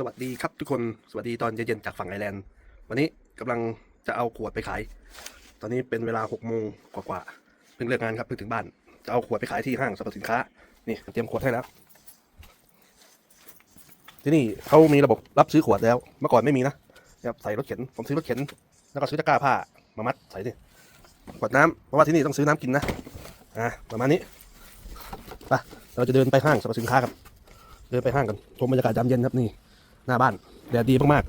สวัสดีครับทุกคนสวัสดีตอนเย็นๆจากฝั่งไอร์แลนด์ วันนี้กำลังจะเอาขวดไปขาย ตอนนี้เป็นเวลาหกโมงกว่าๆเพิ่งเลิกงานครับเพิ่งถึงบ้าน จะเอาขวดไปขายที่ห้างสรรพสินค้า นี่เตรียมขวดให้แล้ว ที่นี่เขามีระบบรับซื้อขวดแล้ว เมื่อก่อนไม่มีนะครับใส่รถเข็นผมซื้อรถเข็น แล้วก็ซื้อตะกร้าผ้ามามัดใส่นี่ขวดน้ำเพราะว่าที่นี่ต้องซื้อน้ำกินนะอะประมาณนี้ไปเราจะเดินไปห้างสรรพสินค้าครับเดินไปห้างกันชมบรรยากาศยามเย็นครับนี่ หน้าบ้านแดดดีมาก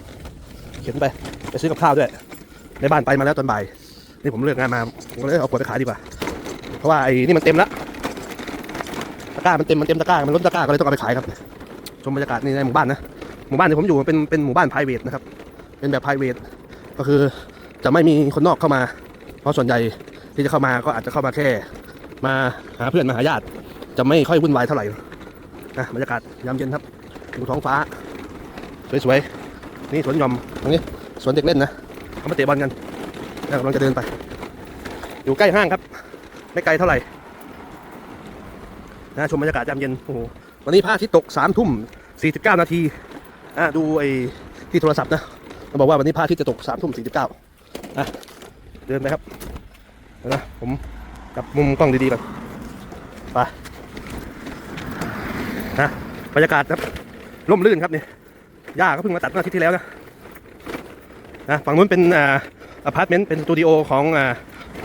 ๆเข็นไปไปซื้อกับข้าวด้วย ในบ้านไปมาแล้วตอนบ่ายนี่ผมเลิกงานมาผมเลยเอาขวดไปขายดีกว่า เพราะว่าไอ้นี่มันเต็มละตะกร้ามันเต็มมันเต็มตะกร้ามันล้นตะกร้าก็เลยต้องเอาไปขายครับ ชมบรรยากาศนี่ในหมู่บ้านนะหมู่บ้านที่ผมอยู่เป็นเป็นหมู่บ้าน p r i v a t นะครับเป็นแบบ p r i v a t ก็คือจะไม่มีคนนอกเข้ามา เพราะส่วนใหญ่ที่จะเข้ามาก็อาจจะเข้ามาแค่ มาหาเพื่อนมาหาญาติ จะไม่ค่อยวุ่นวายเท่าไหร่นะบรรยากาศยามเย็นครับ ดูท้องฟ้า สวยๆ นี่สวนหย่อมตรงนี้สวนเด็กเล่นนะเขามาเตะบอลกันแล้วกำลังจะเดินไป อยู่ใกล้ห้างครับ ไม่ไกลเท่าไหร่นะชมบรรยากาศยามเย็นโอ้โหวันนี้พระอาทิตย์ตกสามทุ่มสี่สิบเก้านาทีอะดูไอ้ที่โทรศัพท์นะมันบอกว่าวันนี้พระอาทิตย์จะตกสามทุ่มสี่สิบเก้าอะเดินไปครับนะผมกลับมุมกล้องดีๆก่อนไปนะบรรยากาศครับ ร่มรื่นครับเนี่ยหญ้าก็เพิ่งมาตัดเมื่ออาทิตย์ที่แล้วนะนะฝั่งนู้นเป็นอ่าอพาร์ตเมนต์เป็นสตูดิโอของอ่า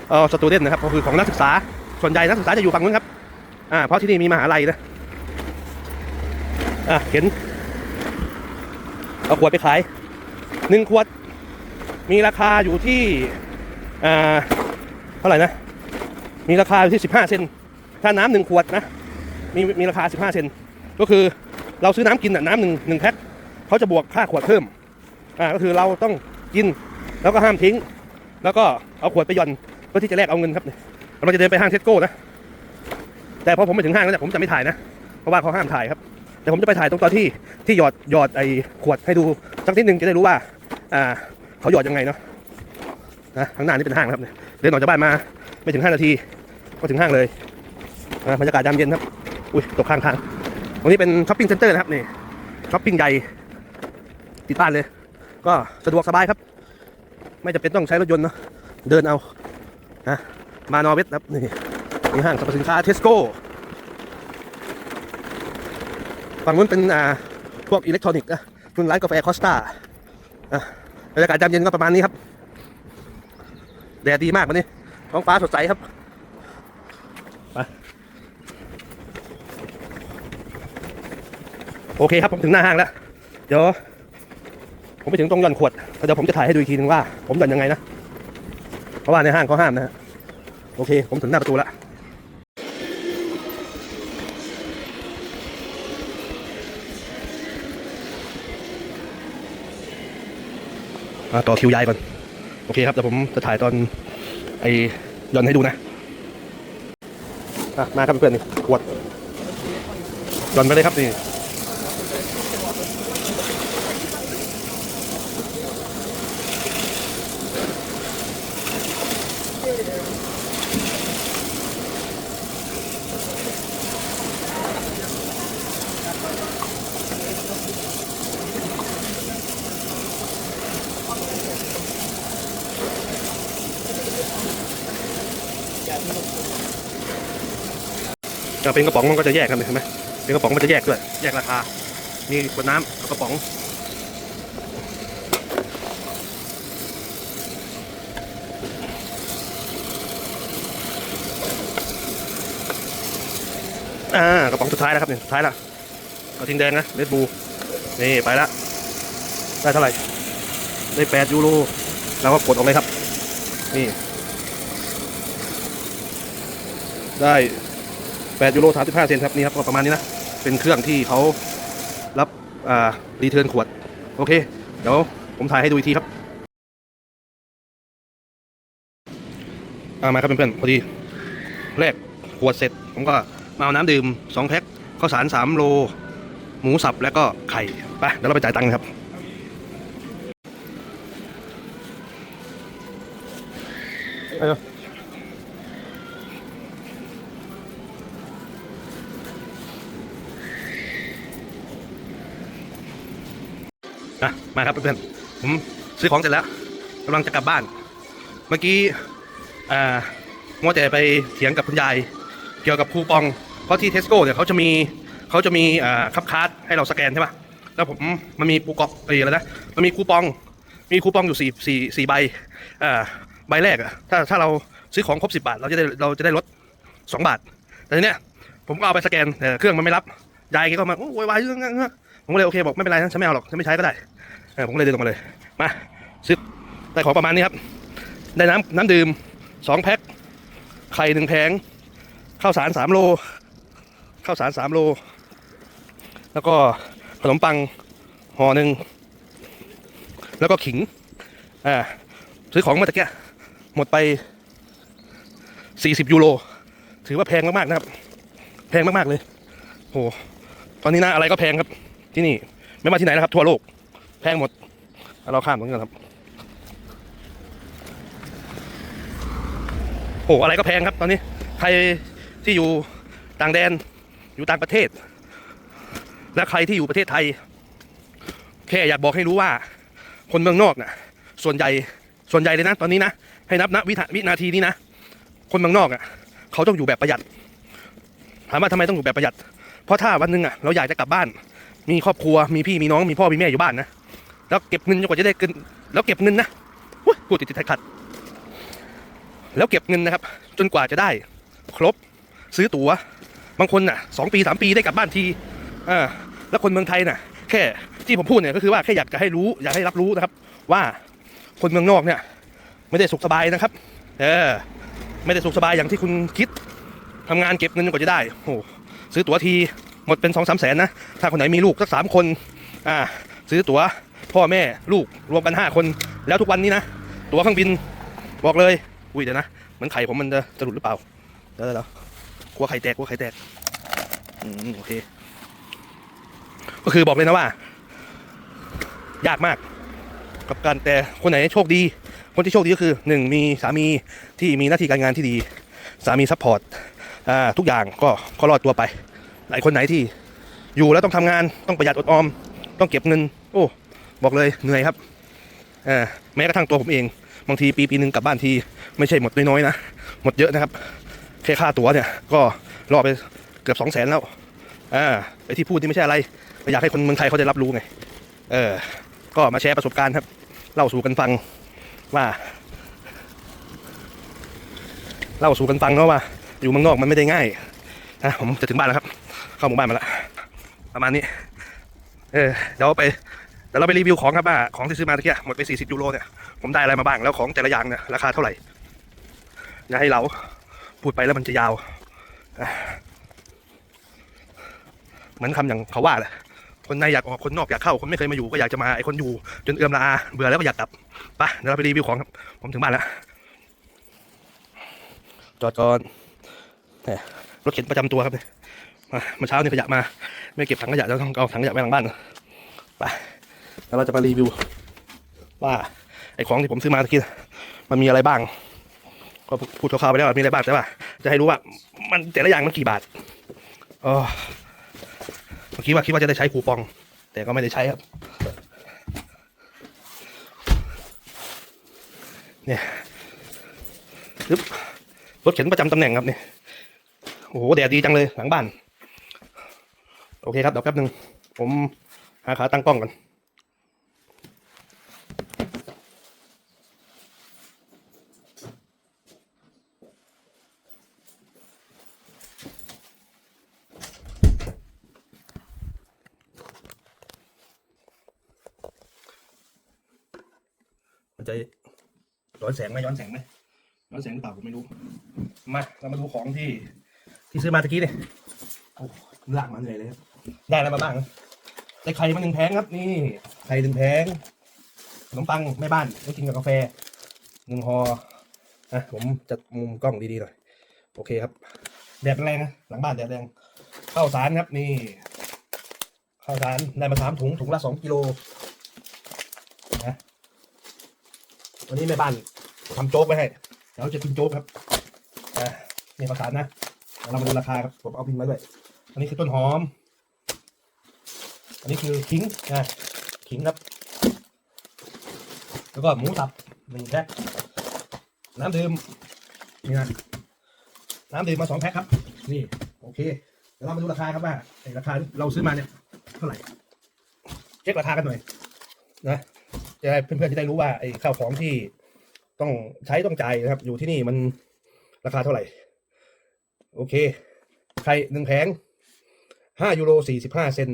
เออสตูเดนนะครับก็คือของนักศึกษาส่วนใหญ่นักศึกษาจะอยู่ฝั่งนู้นครับอ่าเพราะที่นี่มีมหาลัยนะอะเห็นเอาขวดไปขายหนึ่งขวด มีราคาอยู่ที่อ่าเท่าไหร่นะ มีราคาอยู่ที่15เซนถ้าน้ำหนึ่งขวดนะมีมีราคา15เซนก็คือ เราซื้อน้ำกินน่ะน้ำหนึ่งหนึ่งแพ็คเขาจะบวกค่าขวดเพิ่มอ่าก็คือเราต้องกินแล้วก็ห้ามทิ้ง แล้วก็เอาขวดไปย่อนเพื่อที่จะแลกเอาเงินครับเราจะเดินไปห้างเทสโก้นะแต่พอผมไปถึงห้างแล้วเนี่ยผมจะไม่ถ่ายนะเพราะว่าเขาห้ามถ่ายครับแต่ผมจะไปถ่ายตรงตอนที่ที่หยอดหยอดไอ้ขวดให้ดูสักนิดนึงจะได้รู้ว่าอ่าเขาหยอดยังไงเนาะนะข้างหน้านี่เป็นห้างครับเดินออกจากบ้านมาไม่ถึง 5 นาที ก็ถึงห้างเลยบรรยากาศยามเย็นครับ อุ้ยตกข้างทาง รงนี้เป็นช้อปปิ้งเซ็นเตอร์นะครับนี่ช้อปปิ้งใหญ่ติดบ้านเลย ก็สะดวกสบายครับ ไม่จำเป็นต้องใช้รถยนต์เนอะเดินเอานะมานอร์เวสครับนี่นี่ห้างสรรพสินค้าเทสโก้ฝั่งนู้นเป็นอ่าพวกอิเล็กทรอนิกส์นะรุ่นร้านกาแฟคอสตาอะบรรยากาศยามเย็นก็ประมาณนี้ครับแดดดีมากวันนี้ท้องฟ้าสดใสครับ โอเคครับผมถึงหน้าห้างแล้ว เดี๋ยว ผมไปถึงตรงหย่อนขวดแล้วเดี๋ยวผมจะถ่ายให้ดูอีกทีนึงว่า ผมหย่อนยังไงนะ เพราะว่าในห้างเขาห้ามนะฮะ โอเค ผมถึงหน้าประตูแล้วอะต่อคิวยายก่อน โอเคครับเดี๋ยวผมจะถ่ายตอนไอ้ย่อนให้ดูนะอะมาครับเพื่อนนี่ขวดย่อนไปเลยครับนี่ จะเป็นกระป๋องมันก็จะแยกกันเลยเห็นไหมเป็นกระป๋องมันจะแยกด้วย แยกราคามีขวดน้ำกับกระป๋อง อ่ากระป๋องสุดท้ายแล้วครับเนี่ยสุดท้ายละกระทิงแดงนะเลดบูนี่ไปละ ได้เท่าไหร่ ได้แปดยูโรเราก็กดออกเลยครับ นี่ ได้ 8ยูโร35 เซนครับนี่ครับก็ประมาณนี้นะ เป็นเครื่องที่เขารับอ่ารีเทิร์นขวด โอเค เดี๋ยวผมถ่ายให้ดูอีกทีครับอามาครับเพื่อนๆพอดีแรกขวดเสร็จ ผมก็มาเอาน้ำดื่ม 2 แพ็คข้าวสาร 3 โล หมูสับแล้วก็ไข่ไปเดี๋ยวเราไปจ่ายตังค์ครับ เออ มาครับเพื่อนๆผมซื้อของเสร็จแล้วกำลังจะกลับบ้าน เมื่อกี้อ่ามัวแต่ไปเถียงกับคุณยาย เกี่ยวกับคูปอง เพราะที่เทสโก้เนี่ยเขาจะมีเขาจะมีอ่าคับคัสให้เราสแกนใช่ปะแล้วผมมันมีปูกอกเอ้ยอะไรนะมันมีคูปอง มีคูปองอยู่สี่สี่สี่ใบอ่าใบแรกอะถ้าถ้าเราซื้อของครบสิบาท เราจะได้เราจะได้ลดสองบาท แต่ทีเนี้ยผมก็เอาไปสแกนแต่เครื่องมันไม่รับยายแกก็มาโอ้ยวายเรื่องเงี้ยผมก็เลยโอเคบอกไม่เป็นไรนะฉันไม่เอาหรอกฉันไม่ใช้ก็ได้ เออผมก็เลยเดินออกมาเลย มาซื้อได้ของประมาณนี้ครับ ได้น้ำน้ำดื่มสองแพ็ค ไข่หนึ่งแผง ข้าวสารสามโล ข้าวสารสามโล แล้วก็ขนมปังห่อหนึ่ง แล้วก็ขิง อ่า ซื้อของมาตะเกียหมดไป 40 ยูโร ถือว่าแพงมากๆนะครับ แพงมากๆเลย โห ตอนนี้นะอะไรก็แพงครับ ที่นี่ ไม่ว่าที่ไหนนะครับ ทั่วโลก พงหมด เราข้ามตรงนี้ก่อนครับโหอะไรก็แพงครับตอนนี้ ใครที่อยู่ต่างแดน อยู่ต่างประเทศ และใครที่อยู่ประเทศไทย แค่อยากบอกให้รู้ว่า คนเมืองนอกน่ะ ส่วนใหญ่ ส่วนใหญ่เลยนะ ตอนนี้นะ ให้นับนะวิวินาทีนี้นะ คนเมืองนอกอะ เขาต้องอยู่แบบประหยัด ถามว่าทำไมต้องอยู่แบบประหยัด เพราะถ้าวันหนึ่งอะ เราอยากจะกลับบ้าน มีครอบครัว มีพี่ มีน้อง มีพ่อ มีแม่อยู่บ้านนะ แล้วเก็บเงินจนกว่าจะได้เงิน แล้วเก็บเงินนะพูดติดติดขัด แล้วเก็บเงินนะครับ จนกว่าจะได้ ครบซื้อตั๋ว บางคนน่ะสองปีสามปีได้กลับบ้านทีอ่าแล้วคนเมืองไทยน่ะ แค่ที่ผมพูดเนี่ยก็คือว่าแค่อยากจะให้รู้อยากให้รับรู้นะครับ ว่าคนเมืองนอกเนี่ย ไม่ได้สุขสบายนะครับ เออ ไม่ได้สุขสบายอย่างที่คุณคิดทำงานเก็บเงินกว่าจะได้โอ้ซื้อตั๋วทีหมดเป็นสองสามแสนนะถ้าคนไหนมีลูกสักสามคน อ่า ซื้อตั๋ว พ่อแม่ลูกรวมกันห้าคน แล้วทุกวันนี้นะ ตั๋วเครื่องบินบอกเลย อุ้ยเดี๋ยวนะเหมันไข่ผมมันจะจะหลุดหรือเปล่าเดี๋ยวเดี๋ยวกลัวไข่แตกกลัวไข่แตกอืมโอเค ก็คือบอกเลยนะว่า ยากมาก กับการแต่คนไหนโชคดี คนที่โชคดีก็คือหนึ่งมีสามีที่มีหน้าที่การงานที่ดี สามีซัพพอร์ตอ่าทุกอย่างก็ก็รอดตัวไป หลายคนไหนที่อยู่แล้วต้องทำงานต้องประหยัดอดออม ต้องเก็บเงิน โอ้ บอกเลยเหนื่อยครับอ่าแม้กระทั่งตัวผมเอง บางทีปีปีหนึ่งกลับบ้านทีไม่ใช่หมดน้อยๆนะ หมดเยอะนะครับ แค่ค่าตั๋วเนี่ย ก็รอไปเกือบสองแสนแล้วอ่าไอที่พูดนี่ไม่ใช่อะไรแต่อยากให้คนเมืองไทยเขาได้รับรู้ไง เออ ก็มาแชร์ประสบการณ์ครับ เล่าสู่กันฟังว่าเล่าสู่กันฟังเนาะว่า อยู่เมืองนอกมันไม่ได้ง่ายนะผมจะถึงบ้านแล้วครับ เข้าหมู่บ้านมาแล้วประมาณนี้ เออเดี๋ยวไป ดี๋ยวเราไปรีวิวของครับว่าของที่ซื้อมาตะเกียหมดไป 40 ยูโรเนี่ยผมได้อะไรมาบ้างแล้วของแต่ละอย่างเนี่ยราคาเท่าไหร่อย่าให้เราพูดไปแล้วมันจะยาว เหมือนคำอย่างเขาว่าแหละคนในอยากออกคนนอกอยากเข้าคนไม่เคยมาอยู่ก็อยากจะมาไอ้คนอยู่ จนเอื้อมละอาเบื่อแล้วก็อยากกลับไปเดี๋ยวเราไปรีวิวของครับ ผมถึงบ้านแล้วจอดก่อนรถเข็นประจำตัวครับเนี่ยมาเมื่อเช้านี่ขยะมา ไม่เก็บถังขยะแล้วต้องเอาถังขยะไว้หลังบ้านไป แล้วเราจะมารีวิว ว่าไอ้ของที่ผมซื้อมาตะกี้มันมีอะไรบ้าง ก็พูดคร่าวๆไปแล้วว่ามีอะไรบ้างแต่ว่าจะให้รู้ว่า มันแต่ละอย่างมันกี่บาทอ๋อเมื่อกี้ว่าคิดว่าจะได้ใช้คูปอง แต่ก็ไม่ได้ใช้ครับ เนี่ยปึ๊บรถเข็นประจำตำแหน่งครับเนี่ยโอ้โหแดดดีจังเลยหลังบ้าน โอเคครับเดี๋ยวแป๊บหนึ่งผมหาขาตั้งกล้องกันมัน จะย้อนแสงไหมย้อนแสงไหมย้อนแสงหรือเปล่าผมไม่รู้ มาเรามาดูของที่ ที่ซื้อมาตะกี้เนี่ยโอ้ลากมาเหนื่อยเลยครับได้อะไรมาบ้างได้ไข่มาหนึ่งแผงครับนี่ไข่หนึ่งแผงขนมปังแม่บ้านไว้กินกับกาแฟหนึ่งห่ออะผมจัดมุมกล้องดีๆหน่อยโอเคครับแดดแรงนะหลังบ้านแดดแรงข้าวสารครับนี่ข้าวสารได้มาสามถุงถุงละสองกิโลนะ วันนี้แม่บ้านทำโจ๊กไว้ให้เดี๋ยวจะกินโจ๊กครับอ่านี่ประสานนะเดี๋ยวเรามาดูราคาครับผมเอาพิมพ์ไว้ด้วยอันนี้คือต้นหอม อันนี้คือขิงนะขิงครับ แล้วก็หมูสับหนึ่งแพ็คน้ำดื่มนี่นะน้ำดื่มมาสองแพ็คครับ นี่โอเคเดี๋ยวเรามาดูราคาครับว่าราคาเราซื้อมาเนี่ยเท่าไหร่เช็คราคากันหน่อยนะ จะได้เพื่อนๆจะได้รู้ว่าไอ้ข้าวของที่ต้องใช้ต้องจ่ายนะครับ อยู่ที่นี่มันราคาเท่าไหร่ โอเค ไข่หนึ่งแผงห้ายูโรสี่สิบห้าเซน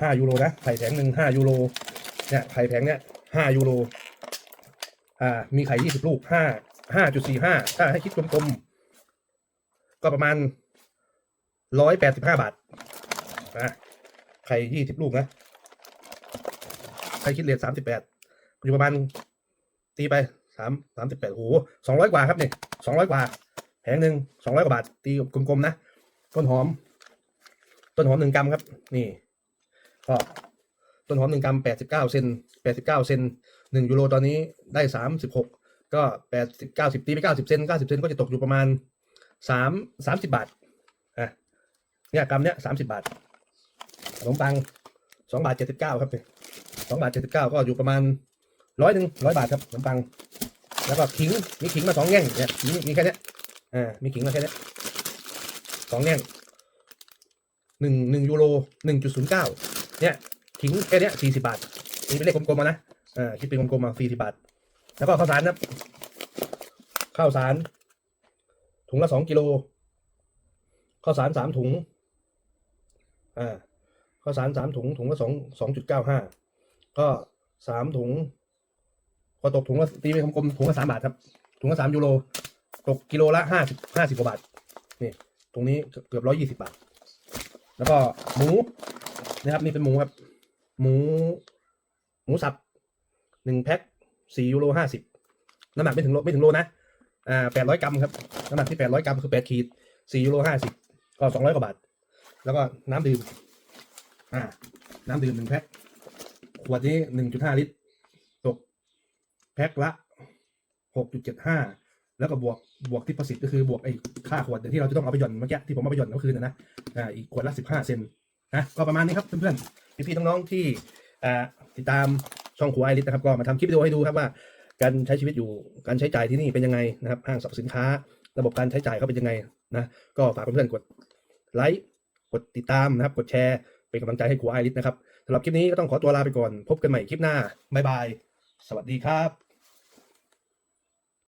ห้ายูโรนะไข่แผงหนึ่งห้ายูโรเนี่ยไข่แผงเนี่ยห้ายูโรอ่ามีไข่ยี่สิบลูกห้าห้าจุดสี่ห้าถ้าให้คิดกลมๆ ก็ประมาณร้อยแปดสิบห้าบาทนะไข่ยี่สิบลูกนะ ไข่คิดเลทสามสิบแปดอยู่ประมาณตีไปสามสามสิบแปดโอ้โหสองร้อยกว่าครับเนี่ยสองร้อยกว่าแผงหนึ่งสองร้อยกว่าบาท ตีกลมๆนะ ต้นหอม ต้นหอมหนึ่งกรัมครับ นี่ก็ต้นหอมหนึ่งกรัมแปดสิบเก้าเซนแปดสิบเก้าเซนหนึ่งยูโรตอนนี้ได้สามสิบหกก็แปดสิบเก้าสิบตีไปเก้าสิบเซนเก้าสิบเซนก็จะตกอยู่ประมาณสามสามสิบบาทอะเนี่ยกรัมเนี้ยสามสิบบาทขนมปังสองบาทเจ็ดสิบเก้าครับเนี่ย สองบาทเจ็ดสิบเก้าก็อยู่ประมาณร้อยหนึ่งร้อยบาทครับขนมปัง แล้วก็ขิงมีขิงมาสองแง่งเนี่ยขิงมีแค่นี้อ่ามีขิงมาแค่นี้สองแง่งหนึ่งหนึ่งยูโรหนึ่งจุดศูนย์เก้าเนี่ยขิงแค่นี้สี่สิบาทนี่เป็นเลขกลมๆมานะอ่าคิดเป็นกลมๆมาสี่สิบาท แล้วก็ข้าวสารนะครับข้าวสารถุงละสองกิโลข้าวสารสามถุงอ่าข้าวสารสามถุงถุงละสองสองจุดเก้าห้า ก็สามถุงก็ตกถุงละตีเป็นกลมๆถุงละสามบาทครับ ถุงละสามยูโรตกกิโลละห้าสิบห้าสิบกว่าบาทนี่ตรงนี้เกือบร้อยยี่สิบาท แล้วก็หมูนะครับนี่เป็นหมูครับ หมู หมูสับหนึ่งแพ็คสี่ยูโรห้าสิบน้ำหนักไม่ถึงโลไม่ถึงโลนะอ่าแปดร้อยกรัมครับน้ำหนักที่แปดร้อยกรัมคือแปดขีดสี่ยูโรห้าสิบก็สองร้อยกว่าบาท แล้วก็น้ำดื่มอ่าน้ำดื่มหนึ่งแพ็ค ขวดนี้หนึ่งจุดห้าลิตร ตกแพ็คละหกจุดเจ็ดห้าแล้วก็บวกบวกที่ประสิทธิ์ก็คือบวกไอ้ค่าขวดที่เราจะต้องเอาไปหย่อนเมื่อกี้ที่ผมเอาไปหย่อนเมื่อคืนนะนะอ่าอีกขวดละสิบห้าเซนนะก็ประมาณนี้ครับเพื่อนๆพี่ๆน้องๆที่อ่าติดตามช่องครัวไอริสนะครับ ก็มาทำคลิปวิดีโอให้ดูครับว่า การใช้ชีวิตอยู่การใช้จ่ายที่นี่เป็นยังไงนะครับห้างสรรพสินค้า ระบบการใช้จ่ายเขาเป็นยังไงนะก็ฝากเพื่อนๆกดไลค์กดติดตามนะครับ กดแชร์เป็นกำลังใจให้ครัวไอริสนะครับ สำหรับคลิปนี้ก็ต้องขอตัวลาไปก่อน พบกันใหม่คลิปหน้าบ๊ายบาย สวัสดีครับ